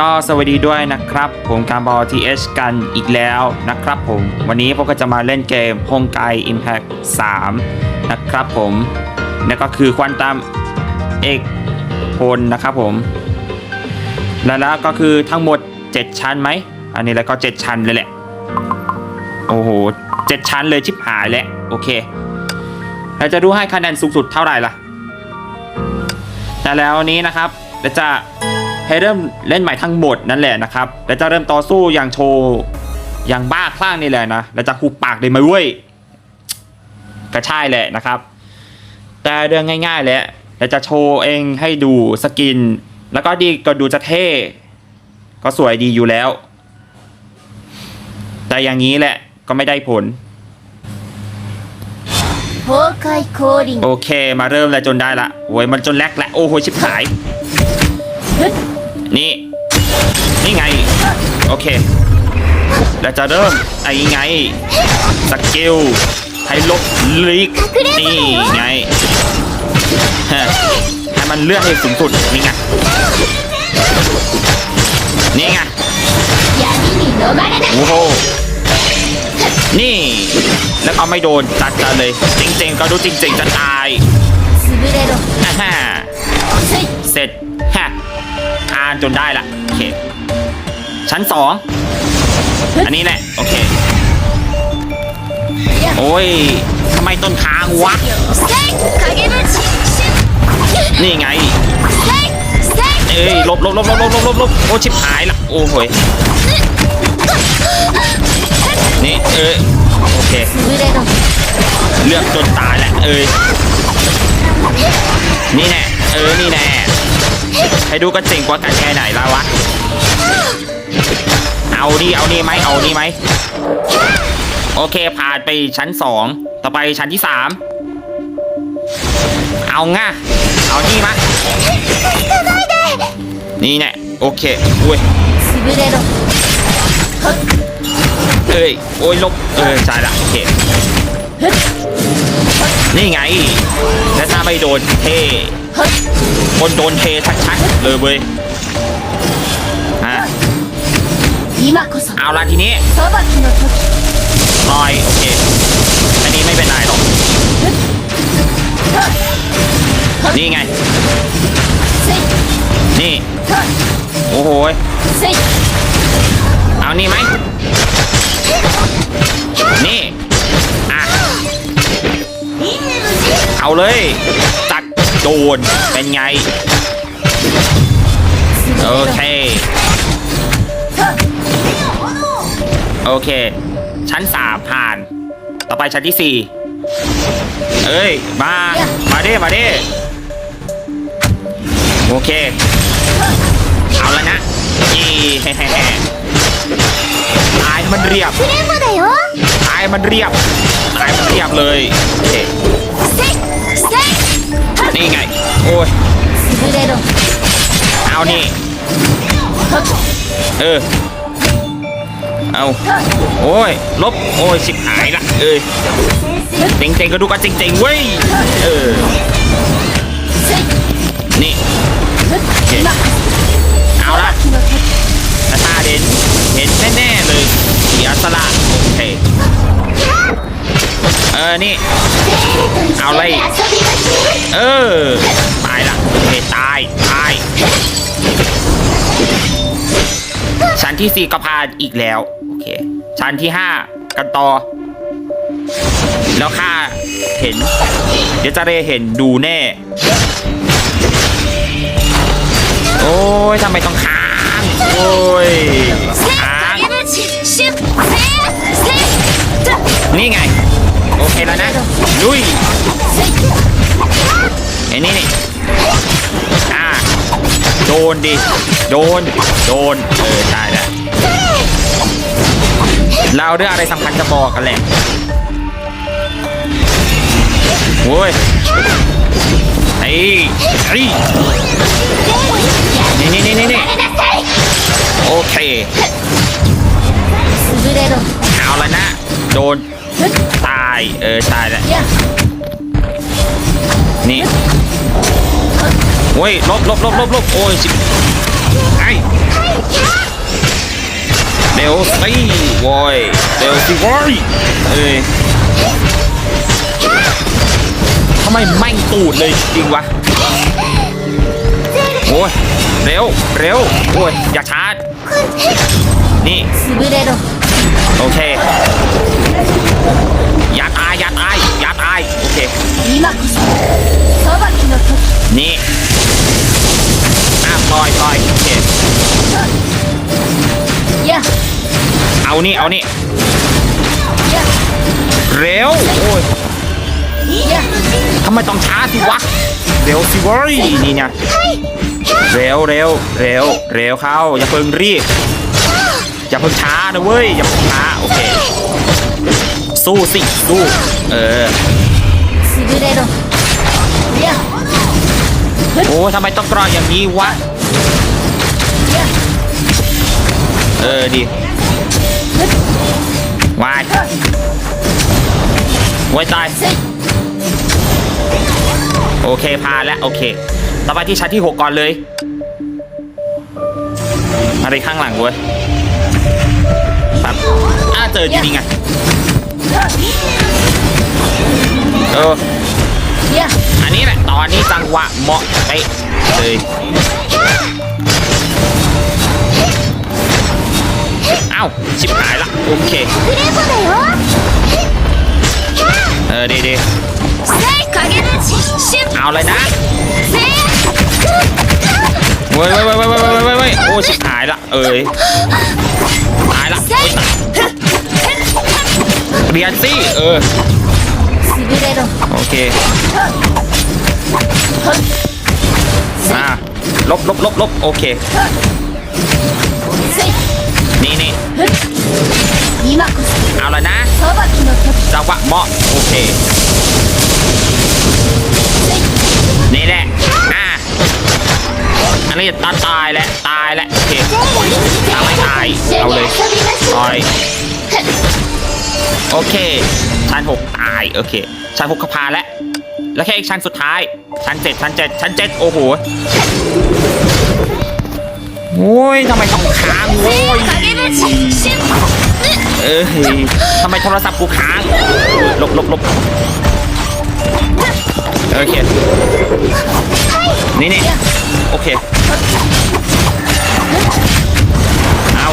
ก็สวัสดีด้วยนะครับ ผมการบอทีเอชกันอีกแล้วนะครับผม วันนี้พวกก็จะมาเล่นเกมฮงไก Impact 3 นะครับผมนั่นก็คือควันตามเอกพลนะครับผม และแล้วก็คือทั้งหมด 7 ชั้นไหม อันนี้แล้วก็ 7 ชั้นเลยแหละ โอ้โห 7 ชั้นเลยชิบหายแล้วโอเคเราจะดูให้คะแนนสูงสุดเท่าไหร่ล่ะ แต่แล้วนี้นะครับเราจะ ให้เริ่มเล่นใหม่ทั้งหมดนั่นแหละนะครับ และจะเริ่มต่อสู้อย่างโชว์อย่างบ้าคลั่งนี่แหละนะ และจะคูปากเลยมาเว้ยก็ใช่แหละนะครับ แต่เรื่องง่ายๆแหละและจะโชว์เองให้ดูสกิน แล้วก็ดีก็ดูจะเท่ ก็สวยดีอยู่แล้ว แต่อย่างนี้แหละก็ไม่ได้ผลโอเคมาเริ่มเลยจนได้ละโว้ยมันจนแลกละโอ้โหชิบหาย โอเคแล้จะเริ่มไอ้ไงสกิลให้ลบลิกนี่ไงให้มันเลือกให้สูงสุดนี่ไงนี่ไงโอ้โหนี่แล้วเขาไม่โดนจัดกันเลย จริงๆ ก็ดูจริง ๆ จะตายฮ่าเสร็จฮ่าอ่านจนได้ละ ชั้นสองอันนี้แหละ โอเค โอ้ยทำไมต้นทางวะ นี่ไง เอ้ยลบลบลบลบลบลบลบลบโอ้ชิบหายละ โอ้โหยนี่ เออโอเค เลือกจนตายแหละ เอ้ยนี่แน่เออ นี่แน่ให้ดูกันเจ๋งกว่ากันแค่ไหนละวะ เอาดีเอานี่ไหมเอานี่ไหมโอเคผ่านไปชั้นสองต่อไปชั้นที่สามเอาง่ะเอานี่มานี่แน่โอเคอุ้ยเอ้ยโอ้ยลบเออใช่ละโอเคนี่ไงแล้วถ้าไม่โดนเทคนโดนเทชัดๆเลยเว้ย เอาละทีนี้ลอยโอเคอันนี้ไม่เป็นไรหรอกนี่ไง นี่ โอ้โหเอานี่ไหมนี่อะเอาเลยตัดโดนเป็นไง โอเค โอเค ชั้นสามผ่าน ต่อไปชั้นที่สี่เอ้ย มา มาเด้มาเด้โอเค เอาแล้วนะนี่แฮ่ตายมันเรียบตายมันเรียบตายมันเรียบเลยโอเคนี่ไง โอ้ยเอานี่ เออาโอ้ย ลบ โอ้ยสิบหายละ เอ้ยเจ๋งเจ๋งก็ดูกันเจ๋งเจ๋งเว้ย เออ นี่เอาละตาตาเด่นเห็นแน่ๆเลยเสียสละโอเค เออ นี่ เอาเลยเออ ตายละโอเค ตาย ตายชั้นที่สี่ก็พาอีกแล้ว ชั้นที่ห้ากันต่อ แล้วข้าเห็น เดี๋ยวจะเรเห็นดูแน่ โอ้ยทำไมต้องค้าง โอ้ยค้างนี่ไง โอเคแล้วนะลุยไอ้นี่นี่อ่าโดนดิ โดน โดน เออตายแล้ว เราเรื่องอะไรสำคัญจะบอกกันแหละโว้ยไอ้ไอ้นี่นี่นี่นี่โอเคเอาละนะ โดน ตาย เออ ตายแล้วนี่โว้ยลบลบลบลบโอ้ยสิไอ้ เดี๋ยววอยเดี๋ยววอยเอ้ยทำไมแม่งตูดเลยจริงวะโอ้ยเร็วเร็วโอ้ยอย่าชาร์นี่โอเคอย่าตายอย่าตายอย่าตายโอเคนี่อ้าปล่อยปล่อยโอเค เอานี่เอานี่เร็วโอ้ยทำไมต้องช้าสิวะเร็วสิวอนี่เนี่ยเร็วเร็วเร็วเร็วเข้าอย่าเพิ่งรีบอย่าเพิ่งช้านะเว้ยอย่าเพิ่งช้าโอเคสู้สิสู้เออโอ้ทำไมต้องกรออย่างนี้วะเออดี วายวายตาย โอเคพาแล้วโอเค ต่อไปที่ชั้นที่ 6 ก่อนเลย มาไปข้างหลังเว้ยปั๊บอ้าเจอจริงไงเอออันนี้แหละตอนนี้จังหวะเหมาะไปเลยาชิบหายละโอเคเออดีดีเอาเลยนะเว้ยเว้ยเว้ยเว้ยเว้ยเว้ยเว้ยโอ้ชิบหายละเอ้ยหายละเรียนสิเออโอเคมาลบลบลบลบโอเคนี่นี่ เอาเลยนะจังหวะเหมาะโอเค นี่แหละ อ่าอันนี้ตาตายแหละตายแหละโอเคตาไม่ตาย เอาเลยต่อยโอเค ชั้นหกตาย โอเค ชั้นหกก็พาแล้ว แล้วแค่อีกชั้นสุดท้าย ชั้นเจ็ดชั้นเจ็ดชั้นเจ็ดโอ้โห โอ้ยทำไมต้องค้างโอ้ยเออทำไมโทรศัพท์กูค้างหลบหลบหลบโอเค นี่นี่โอเค เอา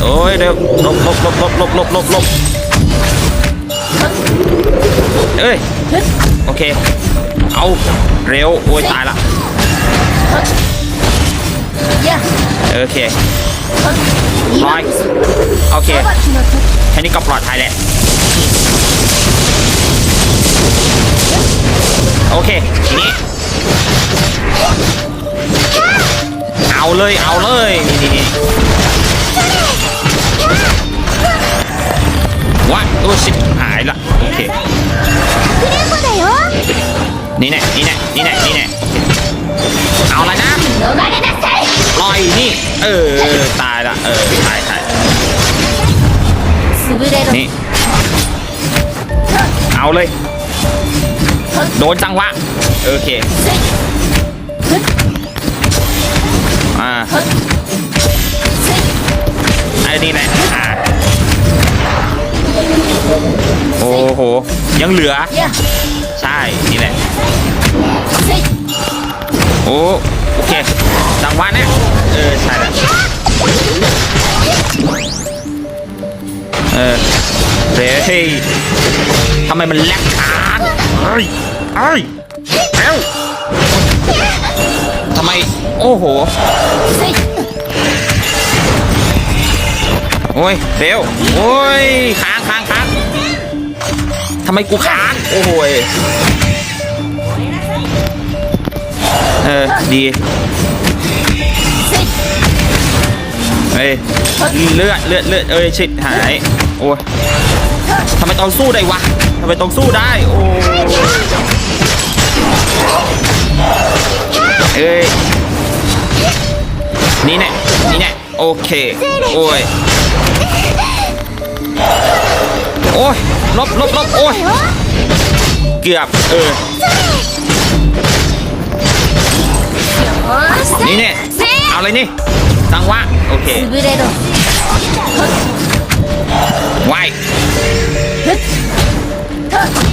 โอ้ยเดี๋ยวหลบหลบหลบหลบหลบหลบลบลบเอ้ย โอเค เอา เร็ว โอ้ย ตายละ โอเคร้อโอเคแค่นี้ก็ปลอดภัยแหละโอเคนี่เอาเลยเอาเลยนี่นี่วะโอ้ชิบหายละโอเคนี่แน่นี่แน่นี่แน่นี่แน่เอาละนะ นี่ เออ ตายละ เออตายตายนี่ เอาเลย โดนจังวะ โอเค อ่าไอ้นี่ไหนโอ้โห ยังเหลือ ใช่ นี่แหละ โอ้ โอเคจังหวะเนี่ยเออใช่แล้วเออเฮ้ยทำไมมันแลกค้างเอ้ยเอ้ยเอ้าทำไม โอ้โห โอ้ยเร็วโอ้ยค้างค้างค้างทำไมกูค้าง โอ้โหย เออ ดีเฮ้ยเลือดเลือดเลือดเอ้ยชิดหาย โอ้ยทำไมต้องสู้ได้วะทำไมต้องสู้ได้ โอ้เอ้ยนี่แน่นี่แน่โอเคโอ้ยโอ้ยลบลบลบโอ้ยเกือบเออ อะไรนี่สังวะโอเควาย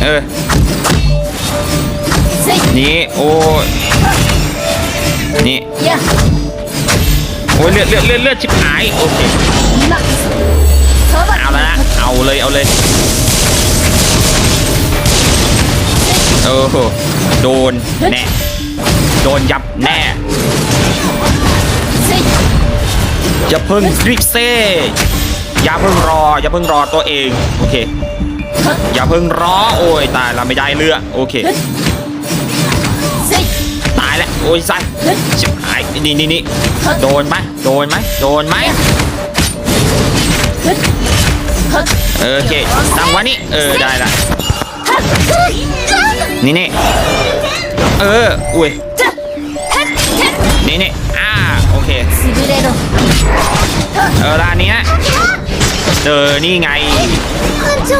เออนี่โอ้นี่โอ้ยเลือดเลือดเลือดเลือดชิบหายโอเคเอาแล้ะเอาเลยเอาเลยโอ้โดนแน่โดนยับแน่ อย่าเพิ่งรีบเซ่อย่าเพิ่งรอ อย่าเพิ่งรอตัวเอง โอเค อย่าเพิ่งรอ โอ้ยตายเราไม่ได้เลือกโอเค ตายแล้ว โอ้ยสัตหาย นี่นี่นี่โดนไหมโดนไหมโดนไหมโอเคตั้งวันนี้ เออ ได้ละ นี่นี่เออ อุ้ย นี่นี่อ่า โอเค เออร้านเนี้ยเจอนี่ไง 班長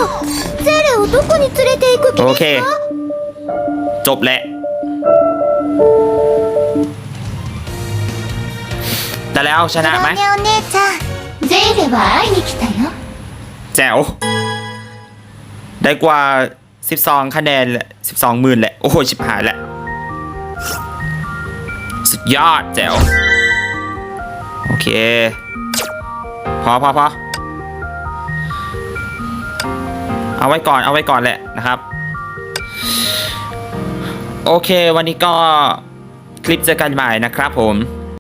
ゼレをどこに連れて行く気โอเค จบแหละ แต่แล้วชนะไหม お姉ちゃんゼレは会いに来たよ แจ๋ว ได้กว่า 12 คะแนนแหละ 12หมื่นแหละ โอ้โห ชิบหายแหละ สุดยอดแจ๋ว โอเค พอพอพอเอาไว้ก่อนเอาไว้ก่อนแหละนะครับ โอเค วันนี้ก็คลิปเจอกันใหม่นะครับผม